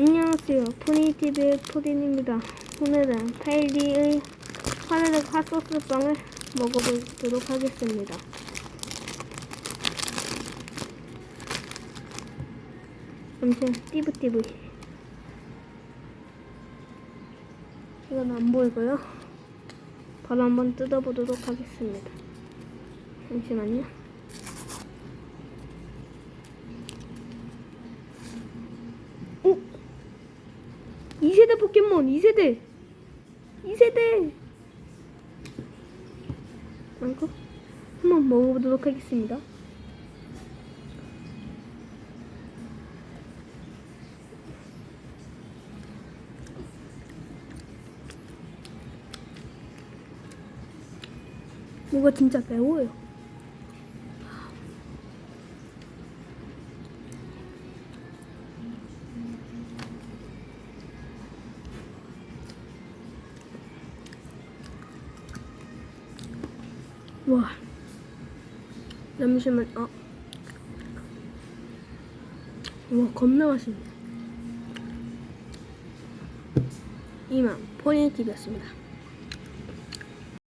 안녕하세요. 포니TV의 포딘입니다. 오늘은 파일리의 화내는 핫소스 빵을 먹어보도록 하겠습니다. 잠시만, 띠부띠부. 이건 안 보이고요. 바로 한번 뜯어보도록 하겠습니다. 잠시만요. 2세대 포켓몬 2세대. 2세대. 아이고 한번 먹어보도록 하겠습니다. 뭐가 진짜 매워요 와. 잠시만 어. 와 겁나 맛있네. 이만 포니TV였습니다